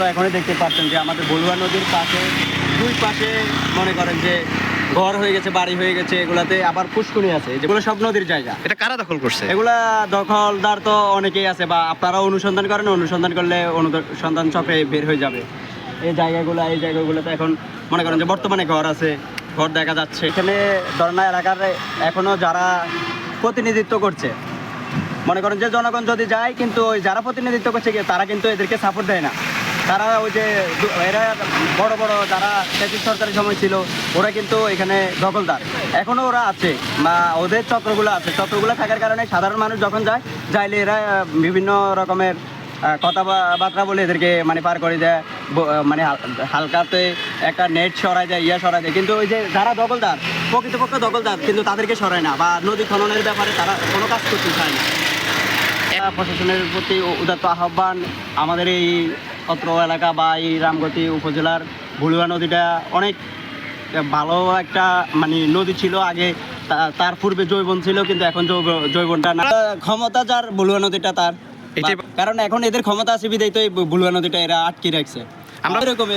তো এখনই দেখতে পাচ্ছেন যে আমাদের বলুয়া নদীর পাশে দুই পাশে মনে করেন যে ঘর হয়ে গেছে বাড়ি হয়ে গেছে এগুলাতে আবার পুষ্কুনি আছে। যেগুলো সব নদীর জায়গা। এটা কারা দখল করছে? এগুলা দখলদার তো অনেকেই আছে বা আপনারা অনুসন্ধান করেন অনুসন্ধান করলে অনুসন্ধান চক্রে বের হয়ে যাবে। এই জায়গাগুলো এই জায়গাগুলোতে এখন মনে করেন যে বর্তমানে ঘর আছে ঘর দেখা যাচ্ছে। এখানে ধর্ণা এলাকার এখনও যারা প্রতিনিধিত্ব করছে মনে করেন যে জনগণ যদি যায় কিন্তু ওই যারা প্রতিনিধিত্ব করছে তারা কিন্তু এদেরকে সাপোর্ট দেয় না। তারা ওই যে এরা বড় বড় যারা ব্রিটিশ সরকারের সময় ছিল ওরা কিন্তু এখানে দখলদার। এখনও ওরা আছে বা ওদের চক্রগুলো আছে। চক্রগুলো থাকার কারণে সাধারণ মানুষ যখন যায় যাইলে এরা বিভিন্ন রকমের কথাবার্তা বলে এদেরকে মানে পার করে দেয় মানে হালকাতে একটা নেট সরাই দেয় ইয়া সরাই দেয়। কিন্তু ওই যে যারা দখলদার প্রকৃতপক্ষে দখলদার কিন্তু তাদেরকে সরায় না বা নদী খননের ব্যাপারে তারা কোনো কাজ করতে চায় না। প্রশাসনের প্রতি উদাত্ত আহ্বান আমাদের এই অত্র এলাকা বা এই রামগতি উপজেলার ভুলুয়া নদীটা অনেক ভালো একটা মানে নদী ছিল আগে তার পূর্বে জৈবন ছিল কিন্তু এখন জৈব- জৈবনটা না। ক্ষমতা যার ভুলুয়া নদীটা তার। কারণ এখন এদের ক্ষমতা আছে বিদায় তো এই ভুলুয়া নদীটা এরা আটকে রাখছে। আমরা আমরা- এরকম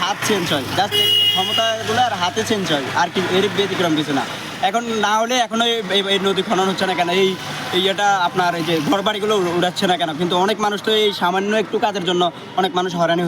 হাত চেঞ্জ হয়। জাস্ট ক্ষমতাগুলো আর হাতে চেঞ্জ হয়। আর কি এর ব্যতিক্রম কিছু না। এখন না হলে এখন এই- নদী খনন হচ্ছে না কেন? এই ইয়েটা আপনার এই যে ঘর বাড়িগুলো উড়াচ্ছে না কেন? কিন্তু অনেক মানুষ তো এই সামান্য একটু কাজের জন্য অনেক মানুষ হয়রানি হচ্ছে।